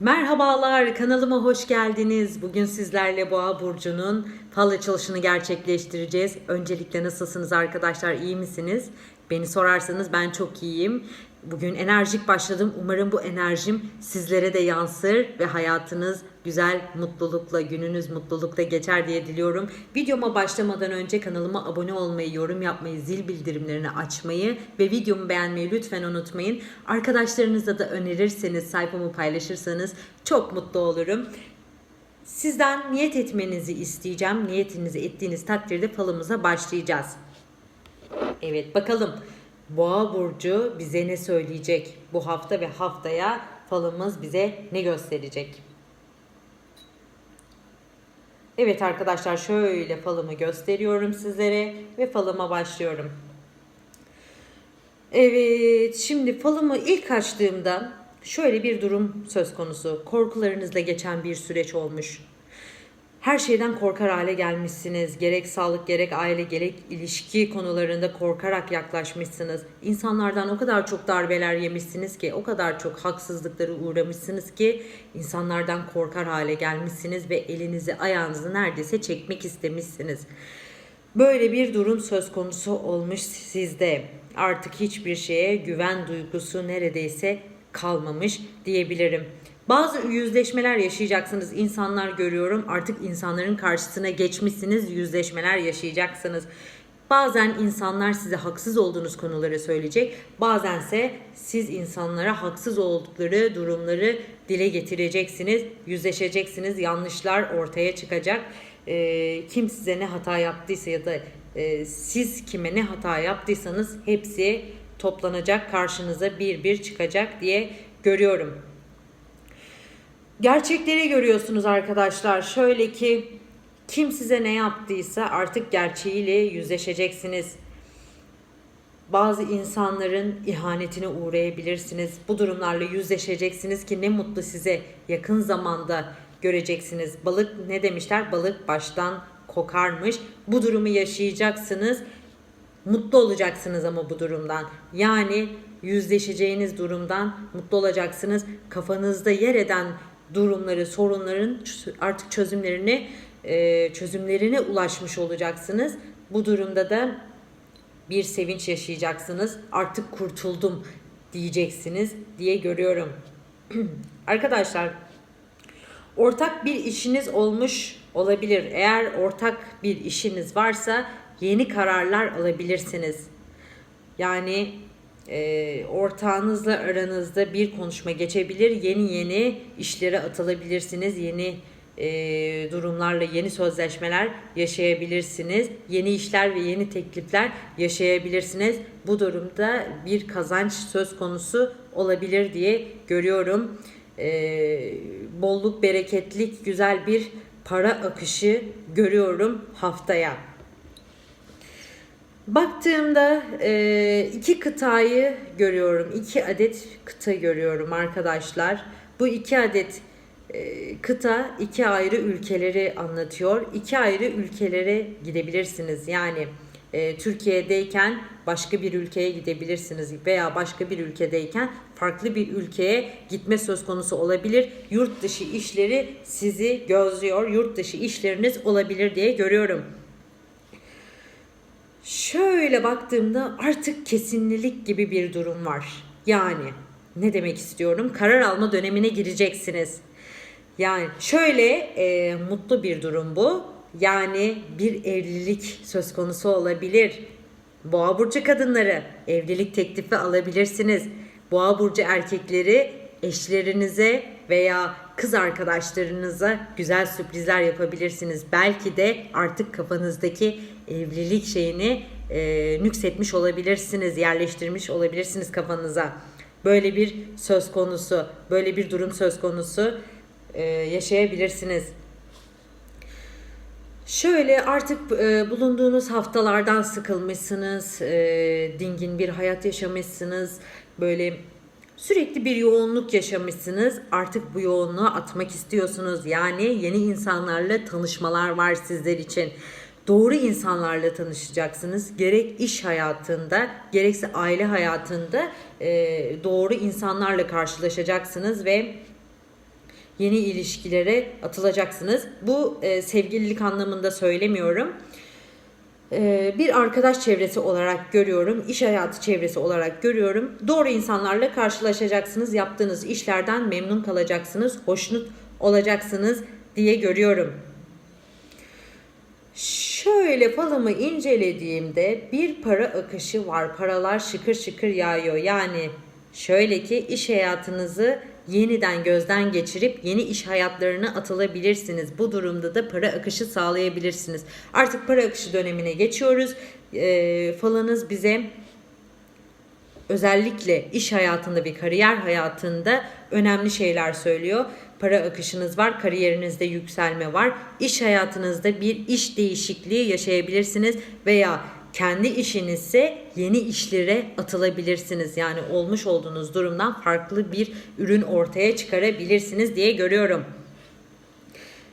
Merhabalar, kanalıma hoş geldiniz. Bugün sizlerle Boğa Burcu'nun fal açılışını gerçekleştireceğiz. Öncelikle nasılsınız arkadaşlar, iyi misiniz? Beni sorarsanız ben çok iyiyim. Bugün enerjik başladım. Umarım bu enerjim sizlere de yansır ve hayatınız güzel, mutlulukla, gününüz mutlulukla geçer diye diliyorum. Videoma başlamadan önce kanalıma abone olmayı, yorum yapmayı, zil bildirimlerini açmayı ve videomu beğenmeyi lütfen unutmayın. Arkadaşlarınızla da önerirseniz, sayfamı paylaşırsanız çok mutlu olurum. Sizden niyet etmenizi isteyeceğim. Niyetinizi ettiğiniz takdirde falımıza başlayacağız. Evet bakalım Boğa burcu bize ne söyleyecek bu hafta ve haftaya falımız bize ne gösterecek? Evet arkadaşlar şöyle falımı gösteriyorum sizlere ve falıma başlıyorum. Evet şimdi falımı ilk açtığımda şöyle bir durum söz konusu. Korkularınızla geçen bir süreç olmuş. Her şeyden korkar hale gelmişsiniz. Gerek sağlık, gerek aile, gerek ilişki konularında korkarak yaklaşmışsınız. İnsanlardan o kadar çok darbeler yemişsiniz ki, o kadar çok haksızlıklara uğramışsınız ki insanlardan korkar hale gelmişsiniz ve elinizi, ayağınızı neredeyse çekmek istemişsiniz. Böyle bir durum söz konusu olmuş sizde. Artık hiçbir şeye güven duygusu neredeyse kalmamış diyebilirim. Bazı yüzleşmeler yaşayacaksınız. İnsanlar görüyorum. Artık insanların karşısına geçmişsiniz. Yüzleşmeler yaşayacaksınız. Bazen insanlar size haksız olduğunuz konuları söyleyecek. Bazense siz insanlara haksız oldukları durumları dile getireceksiniz. Yüzleşeceksiniz. Yanlışlar ortaya çıkacak. Ee, kim size ne hata yaptıysa ya da e, siz kime ne hata yaptıysanız hepsi toplanacak karşınıza bir bir çıkacak diye görüyorum. Gerçekleri görüyorsunuz arkadaşlar. Şöyle ki kim size ne yaptıysa artık gerçeğiyle yüzleşeceksiniz. Bazı insanların ihanetine uğrayabilirsiniz. Bu durumlarla yüzleşeceksiniz ki ne mutlu size yakın zamanda göreceksiniz. Balık ne demişler? Balık baştan kokarmış. Bu durumu yaşayacaksınız. Mutlu olacaksınız ama bu durumdan. Yani yüzleşeceğiniz durumdan mutlu olacaksınız. Kafanızda yer eden durumları, sorunların artık çözümlerini e, çözümlerine ulaşmış olacaksınız. Bu durumda da bir sevinç yaşayacaksınız. Artık kurtuldum diyeceksiniz diye görüyorum. Arkadaşlar ortak bir işiniz olmuş olabilir. Eğer ortak bir işiniz varsa yeni kararlar alabilirsiniz. Yani e, ortağınızla aranızda bir konuşma geçebilir. Yeni yeni işlere atılabilirsiniz. Yeni e, durumlarla yeni sözleşmeler yaşayabilirsiniz. Yeni işler ve yeni teklifler yaşayabilirsiniz. Bu durumda bir kazanç söz konusu olabilir diye görüyorum. E, bolluk, bereketlik, güzel bir para akışı görüyorum haftaya. Baktığımda e, iki kıtayı görüyorum. iki adet kıta görüyorum arkadaşlar. Bu iki adet e, kıta iki ayrı ülkeleri anlatıyor. İki ayrı ülkelere gidebilirsiniz. Yani e, Türkiye'deyken başka bir ülkeye gidebilirsiniz veya başka bir ülkedeyken farklı bir ülkeye gitme söz konusu olabilir. Yurt dışı işleri sizi gözlüyor. Yurt dışı işleriniz olabilir diye görüyorum. Şöyle baktığımda artık kesinlilik gibi bir durum var. Yani ne demek istiyorum? Karar alma dönemine gireceksiniz. Yani şöyle e, mutlu bir durum bu. Yani bir evlilik söz konusu olabilir. Boğa burcu kadınları evlilik teklifi alabilirsiniz. Boğa burcu erkekleri eşlerinize veya kız arkadaşlarınıza güzel sürprizler yapabilirsiniz. Belki de artık kafanızdaki evlilik şeyini e, nüksetmiş olabilirsiniz, yerleştirmiş olabilirsiniz kafanıza. Böyle bir söz konusu, böyle bir durum söz konusu e, yaşayabilirsiniz. Şöyle artık e, bulunduğunuz haftalardan sıkılmışsınız, e, dingin bir hayat yaşamışsınız, böyle Sürekli bir yoğunluk yaşamışsınız. Artık bu yoğunluğu atmak istiyorsunuz. Yani yeni insanlarla tanışmalar var sizler için. Doğru insanlarla tanışacaksınız. Gerek iş hayatında, gerekse aile hayatında e, doğru insanlarla karşılaşacaksınız ve yeni ilişkilere atılacaksınız. Bu e, sevgililik anlamında söylemiyorum. E, bir arkadaş çevresi olarak görüyorum, iş hayatı çevresi olarak görüyorum. Doğru insanlarla karşılaşacaksınız, yaptığınız işlerden memnun kalacaksınız, hoşnut olacaksınız diye görüyorum. Şöyle falımı incelediğimde bir para akışı var. Paralar şıkır şıkır yağıyor. Yani şöyle ki iş hayatınızı yeniden gözden geçirip yeni iş hayatlarına atılabilirsiniz. Bu durumda da para akışı sağlayabilirsiniz. Artık para akışı dönemine geçiyoruz. E, falınız bize özellikle iş hayatında ve kariyer hayatında önemli şeyler söylüyor. Para akışınız var, kariyerinizde yükselme var. İş hayatınızda bir iş değişikliği yaşayabilirsiniz veya kendi işinizse yeni işlere atılabilirsiniz. Yani olmuş olduğunuz durumdan farklı bir ürün ortaya çıkarabilirsiniz diye görüyorum.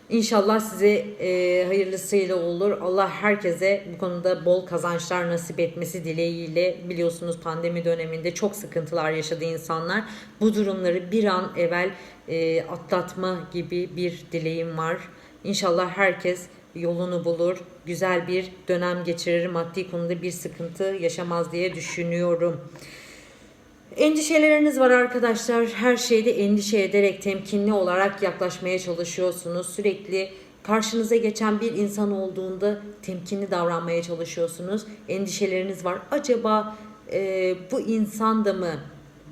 İnşallah size e, hayırlısıyla olur. Allah herkese bu konuda bol kazançlar nasip etmesi dileğiyle biliyorsunuz pandemi döneminde çok sıkıntılar yaşadı insanlar. Bu durumları bir an evvel e, atlatma gibi bir dileğim var. İnşallah herkes yolunu bulur, güzel bir dönem geçirir, maddi konuda bir sıkıntı yaşamaz diye düşünüyorum. Endişeleriniz var arkadaşlar. Her şeyde endişe ederek temkinli olarak yaklaşmaya çalışıyorsunuz. Sürekli karşınıza geçen bir insan olduğunda temkinli davranmaya çalışıyorsunuz. Endişeleriniz var. Acaba e, bu insan da mı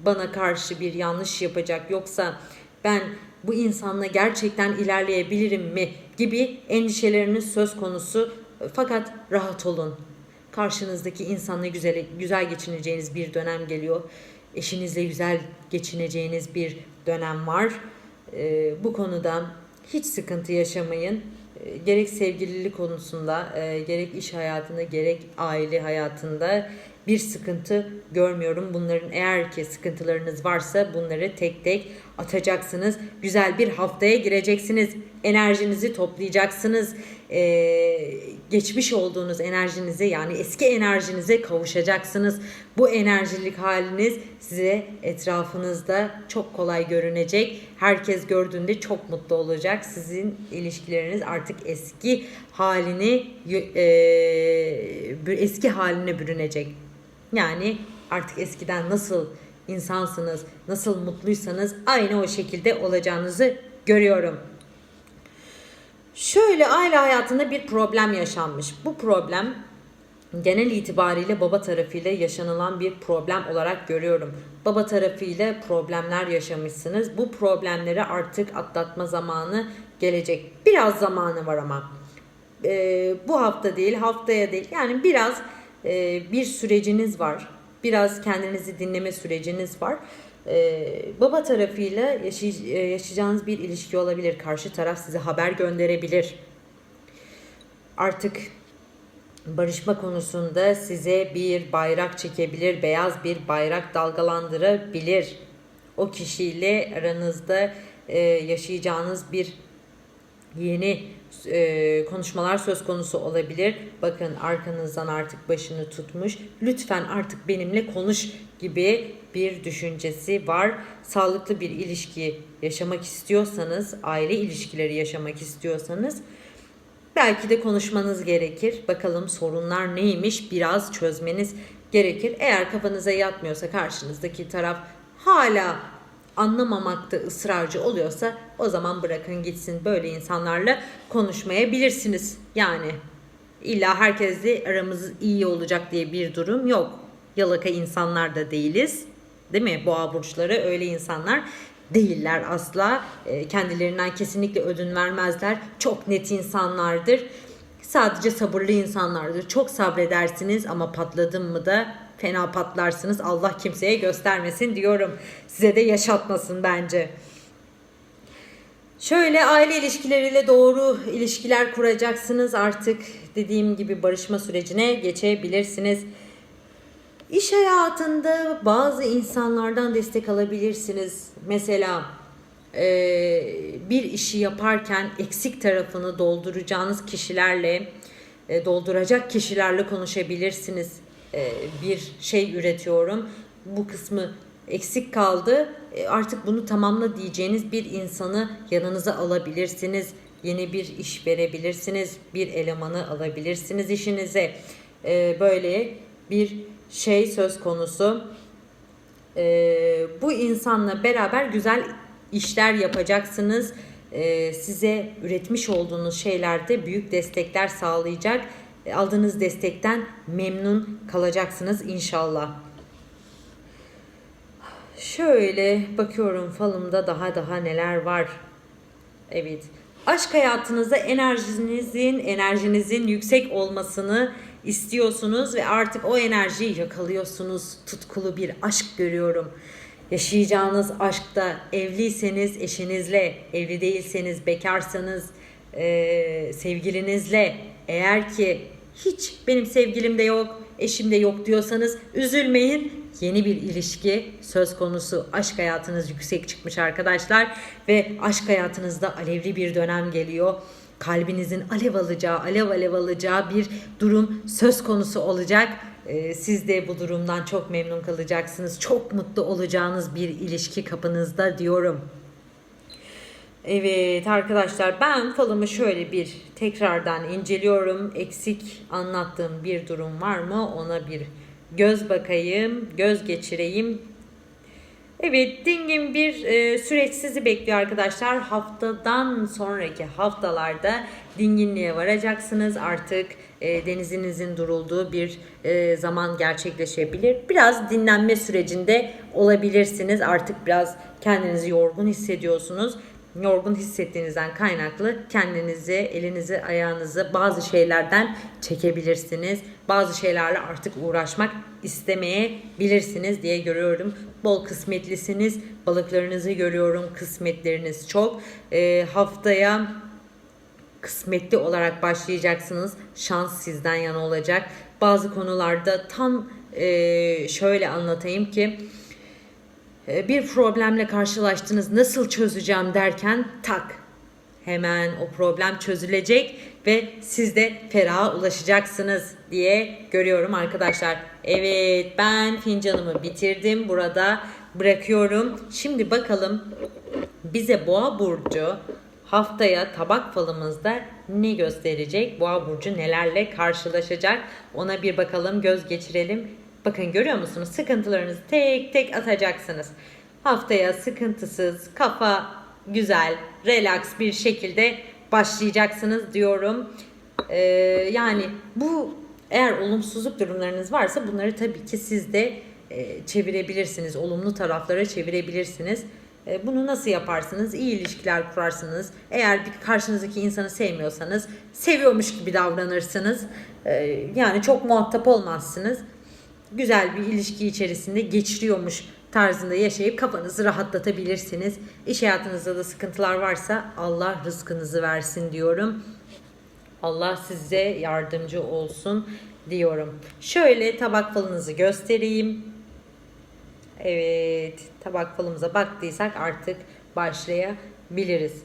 bana karşı bir yanlış yapacak yoksa ben bu insanla gerçekten ilerleyebilirim mi gibi endişeleriniz söz konusu. Fakat rahat olun. Karşınızdaki insanla güzel güzel geçineceğiniz bir dönem geliyor eşinizle güzel geçineceğiniz bir dönem var. E, bu konuda hiç sıkıntı yaşamayın. E, gerek sevgililik konusunda, e, gerek iş hayatında, gerek aile hayatında bir sıkıntı görmüyorum. Bunların eğer ki sıkıntılarınız varsa bunları tek tek atacaksınız. Güzel bir haftaya gireceksiniz. Enerjinizi toplayacaksınız. Ee, geçmiş olduğunuz enerjinize yani eski enerjinize kavuşacaksınız. Bu enerjilik haliniz size etrafınızda çok kolay görünecek. Herkes gördüğünde çok mutlu olacak. Sizin ilişkileriniz artık eski halini e, eski haline bürünecek. Yani artık eskiden nasıl insansınız, nasıl mutluysanız aynı o şekilde olacağınızı görüyorum. Şöyle aile hayatında bir problem yaşanmış. Bu problem genel itibariyle baba tarafıyla yaşanılan bir problem olarak görüyorum. Baba tarafıyla problemler yaşamışsınız. Bu problemleri artık atlatma zamanı gelecek. Biraz zamanı var ama. Ee, bu hafta değil, haftaya değil. Yani biraz e, bir süreciniz var. Biraz kendinizi dinleme süreciniz var. Ee, baba tarafıyla e, yaşayacağınız bir ilişki olabilir. Karşı taraf size haber gönderebilir. Artık barışma konusunda size bir bayrak çekebilir, beyaz bir bayrak dalgalandırabilir. O kişiyle aranızda e, yaşayacağınız bir yeni e, konuşmalar söz konusu olabilir. Bakın arkanızdan artık başını tutmuş. Lütfen artık benimle konuş gibi bir düşüncesi var. Sağlıklı bir ilişki yaşamak istiyorsanız, aile ilişkileri yaşamak istiyorsanız belki de konuşmanız gerekir. Bakalım sorunlar neymiş biraz çözmeniz gerekir. Eğer kafanıza yatmıyorsa karşınızdaki taraf hala anlamamakta ısrarcı oluyorsa o zaman bırakın gitsin. Böyle insanlarla konuşmayabilirsiniz. Yani illa herkesle aramız iyi olacak diye bir durum yok. Yalaka insanlar da değiliz. Değil mi? Boğa burçları öyle insanlar değiller asla. E, kendilerinden kesinlikle ödün vermezler. Çok net insanlardır. Sadece sabırlı insanlardır. Çok sabredersiniz ama patladım mı da fena patlarsınız. Allah kimseye göstermesin diyorum. Size de yaşatmasın bence. Şöyle aile ilişkileriyle doğru ilişkiler kuracaksınız. Artık dediğim gibi barışma sürecine geçebilirsiniz. İş hayatında bazı insanlardan destek alabilirsiniz. Mesela e, bir işi yaparken eksik tarafını dolduracağınız kişilerle, e, dolduracak kişilerle konuşabilirsiniz. E, bir şey üretiyorum. Bu kısmı eksik kaldı. E, artık bunu tamamla diyeceğiniz bir insanı yanınıza alabilirsiniz. Yeni bir iş verebilirsiniz. Bir elemanı alabilirsiniz işinize. E, böyle bir şey söz konusu. Bu insanla beraber güzel işler yapacaksınız. Size üretmiş olduğunuz şeylerde büyük destekler sağlayacak. E, aldığınız destekten memnun kalacaksınız inşallah. Şöyle bakıyorum falımda daha daha neler var. Evet. Aşk hayatınızda enerjinizin enerjinizin yüksek olmasını istiyorsunuz ve artık o enerjiyi yakalıyorsunuz. Tutkulu bir aşk görüyorum. Yaşayacağınız aşkta evliyseniz eşinizle, evli değilseniz bekarsanız eee, sevgilinizle, eğer ki hiç benim sevgilim de yok, eşim de yok diyorsanız üzülmeyin. Yeni bir ilişki söz konusu. Aşk hayatınız yüksek çıkmış arkadaşlar ve aşk hayatınızda alevli bir dönem geliyor. Kalbinizin alev alacağı, alev alev alacağı bir durum söz konusu olacak. Ee, siz de bu durumdan çok memnun kalacaksınız. Çok mutlu olacağınız bir ilişki kapınızda diyorum. Evet arkadaşlar ben falımı şöyle bir tekrardan inceliyorum. Eksik anlattığım bir durum var mı ona bir göz bakayım, göz geçireyim. Evet dingin bir e, süreç sizi bekliyor arkadaşlar. Haftadan sonraki haftalarda dinginliğe varacaksınız. Artık e, denizinizin durulduğu bir e, zaman gerçekleşebilir. Biraz dinlenme sürecinde olabilirsiniz. Artık biraz kendinizi yorgun hissediyorsunuz yorgun hissettiğinizden kaynaklı kendinizi, elinizi, ayağınızı bazı şeylerden çekebilirsiniz. Bazı şeylerle artık uğraşmak istemeyebilirsiniz diye görüyorum. Bol kısmetlisiniz. Balıklarınızı görüyorum. Kısmetleriniz çok. Ee, haftaya kısmetli olarak başlayacaksınız. Şans sizden yana olacak. Bazı konularda tam e, şöyle anlatayım ki e, bir problemle karşılaştınız nasıl çözeceğim derken tak hemen o problem çözülecek ve siz de feraha ulaşacaksınız diye görüyorum arkadaşlar. Evet ben fincanımı bitirdim burada bırakıyorum. Şimdi bakalım bize boğa burcu haftaya tabak falımızda ne gösterecek? Boğa burcu nelerle karşılaşacak? Ona bir bakalım göz geçirelim. Bakın görüyor musunuz? Sıkıntılarınızı tek tek atacaksınız. Haftaya sıkıntısız, kafa güzel, relax bir şekilde başlayacaksınız diyorum. Ee, yani bu eğer olumsuzluk durumlarınız varsa bunları tabii ki siz de e, çevirebilirsiniz. Olumlu taraflara çevirebilirsiniz. E, bunu nasıl yaparsınız? İyi ilişkiler kurarsınız. Eğer bir karşınızdaki insanı sevmiyorsanız seviyormuş gibi davranırsınız. E, yani çok muhatap olmazsınız güzel bir ilişki içerisinde geçiriyormuş tarzında yaşayıp kafanızı rahatlatabilirsiniz. İş hayatınızda da sıkıntılar varsa Allah rızkınızı versin diyorum. Allah size yardımcı olsun diyorum. Şöyle tabak falınızı göstereyim. Evet, tabak falımıza baktıysak artık başlayabiliriz.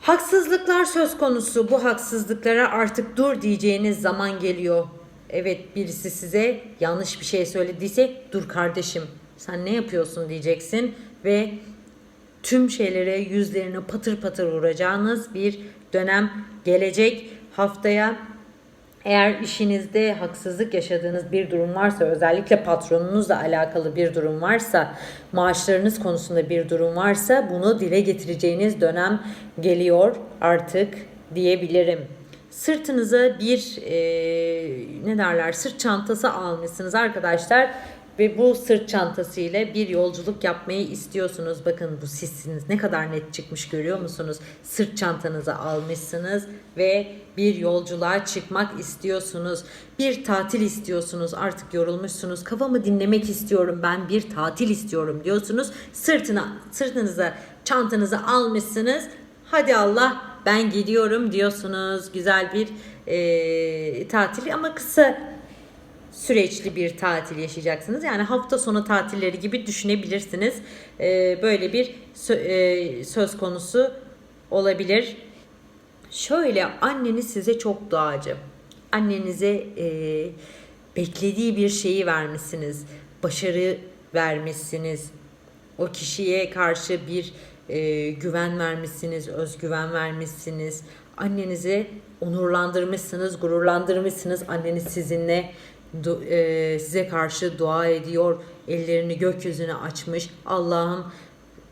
Haksızlıklar söz konusu. Bu haksızlıklara artık dur diyeceğiniz zaman geliyor. Evet birisi size yanlış bir şey söylediyse dur kardeşim sen ne yapıyorsun diyeceksin ve tüm şeylere yüzlerine patır patır vuracağınız bir dönem gelecek haftaya eğer işinizde haksızlık yaşadığınız bir durum varsa, özellikle patronunuzla alakalı bir durum varsa, maaşlarınız konusunda bir durum varsa bunu dile getireceğiniz dönem geliyor artık diyebilirim. Sırtınıza bir e, ne derler sırt çantası almışsınız arkadaşlar ve bu sırt çantası ile bir yolculuk yapmayı istiyorsunuz. Bakın bu sizsiniz. Ne kadar net çıkmış görüyor musunuz? Sırt çantanızı almışsınız ve bir yolculuğa çıkmak istiyorsunuz. Bir tatil istiyorsunuz. Artık yorulmuşsunuz. Kafamı dinlemek istiyorum. Ben bir tatil istiyorum diyorsunuz. Sırtına sırtınıza çantanızı almışsınız. Hadi Allah ben gidiyorum diyorsunuz. Güzel bir e, tatil ama kısa süreçli bir tatil yaşayacaksınız. Yani hafta sonu tatilleri gibi düşünebilirsiniz. E, böyle bir sö- e, söz konusu olabilir. Şöyle anneniz size çok doğacı. Annenize e, beklediği bir şeyi vermişsiniz. Başarı vermişsiniz. O kişiye karşı bir e, güven vermişsiniz, özgüven vermişsiniz. Annenizi onurlandırmışsınız, gururlandırmışsınız. Anneniz sizinle du- e, size karşı dua ediyor, ellerini gökyüzüne açmış. Allah'ım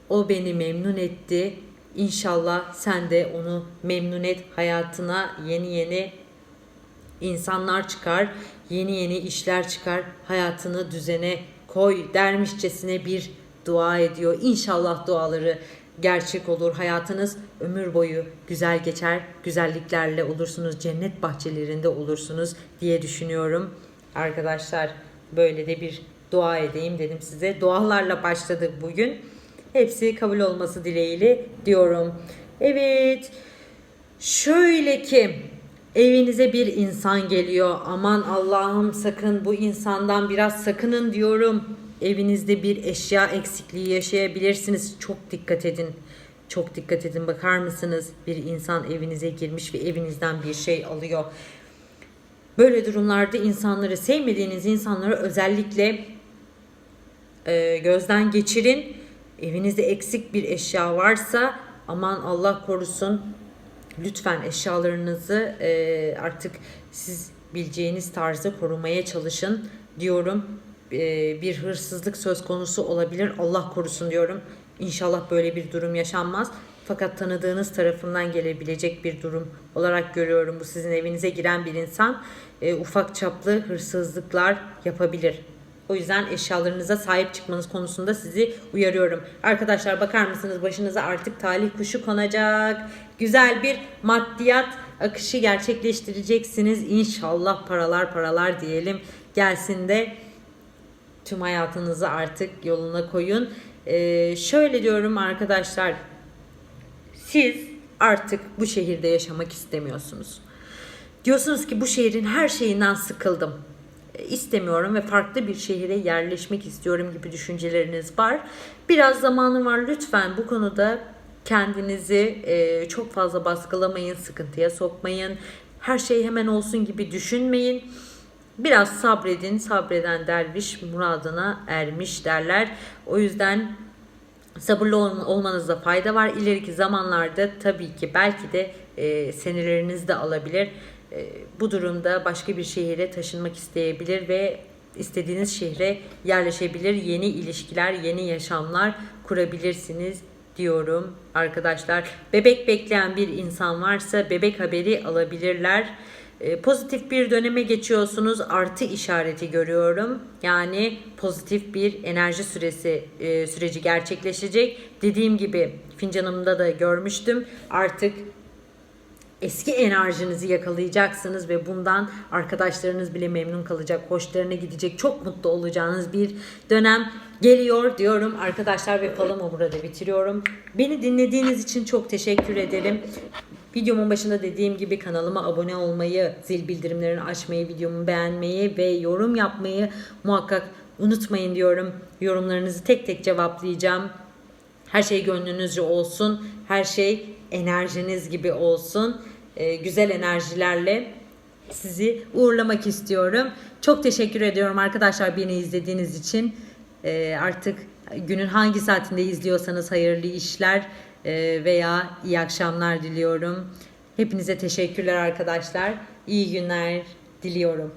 o beni memnun etti. İnşallah sen de onu memnun et. Hayatına yeni yeni insanlar çıkar, yeni yeni işler çıkar, hayatını düzene koy dermişçesine bir dua ediyor. İnşallah duaları gerçek olur. Hayatınız ömür boyu güzel geçer, güzelliklerle olursunuz, cennet bahçelerinde olursunuz diye düşünüyorum. Arkadaşlar böyle de bir dua edeyim dedim size. Dualarla başladık bugün. Hepsi kabul olması dileğiyle diyorum. Evet. Şöyle ki evinize bir insan geliyor. Aman Allah'ım sakın bu insandan biraz sakının diyorum. Evinizde bir eşya eksikliği yaşayabilirsiniz. Çok dikkat edin. Çok dikkat edin. Bakar mısınız? Bir insan evinize girmiş ve evinizden bir şey alıyor. Böyle durumlarda insanları sevmediğiniz insanları özellikle e, gözden geçirin. Evinizde eksik bir eşya varsa aman Allah korusun lütfen eşyalarınızı e, artık siz bileceğiniz tarzda korumaya çalışın diyorum. E, bir hırsızlık söz konusu olabilir. Allah korusun diyorum. İnşallah böyle bir durum yaşanmaz. Fakat tanıdığınız tarafından gelebilecek bir durum olarak görüyorum. Bu sizin evinize giren bir insan e, ufak çaplı hırsızlıklar yapabilir. O yüzden eşyalarınıza sahip çıkmanız konusunda sizi uyarıyorum. Arkadaşlar bakar mısınız başınıza artık talih kuşu konacak. Güzel bir maddiyat akışı gerçekleştireceksiniz. İnşallah paralar paralar diyelim gelsin de tüm hayatınızı artık yoluna koyun. Ee, şöyle diyorum arkadaşlar. Siz artık bu şehirde yaşamak istemiyorsunuz. Diyorsunuz ki bu şehrin her şeyinden sıkıldım e, istemiyorum ve farklı bir şehire yerleşmek istiyorum gibi düşünceleriniz var. Biraz zamanı var lütfen bu konuda kendinizi e, çok fazla baskılamayın, sıkıntıya sokmayın. Her şey hemen olsun gibi düşünmeyin. Biraz sabredin, sabreden derviş muradına ermiş derler. O yüzden sabırlı ol- olmanızda fayda var. İleriki zamanlarda tabii ki belki de e, seneleriniz de alabilir. E, bu durumda başka bir şehire taşınmak isteyebilir ve istediğiniz şehre yerleşebilir. Yeni ilişkiler, yeni yaşamlar kurabilirsiniz diyorum arkadaşlar. Bebek bekleyen bir insan varsa bebek haberi alabilirler. E, pozitif bir döneme geçiyorsunuz. Artı işareti görüyorum. Yani pozitif bir enerji süresi e, süreci gerçekleşecek. Dediğim gibi fincanımda da görmüştüm. Artık eski enerjinizi yakalayacaksınız ve bundan arkadaşlarınız bile memnun kalacak, hoşlarına gidecek, çok mutlu olacağınız bir dönem geliyor diyorum arkadaşlar ve falımı burada bitiriyorum. Beni dinlediğiniz için çok teşekkür ederim. Videomun başında dediğim gibi kanalıma abone olmayı, zil bildirimlerini açmayı, videomu beğenmeyi ve yorum yapmayı muhakkak unutmayın diyorum. Yorumlarınızı tek tek cevaplayacağım. Her şey gönlünüzce olsun. Her şey enerjiniz gibi olsun. Ee, güzel enerjilerle sizi uğurlamak istiyorum. Çok teşekkür ediyorum arkadaşlar beni izlediğiniz için. Ee, artık günün hangi saatinde izliyorsanız hayırlı işler veya iyi akşamlar diliyorum. Hepinize teşekkürler arkadaşlar. İyi günler diliyorum.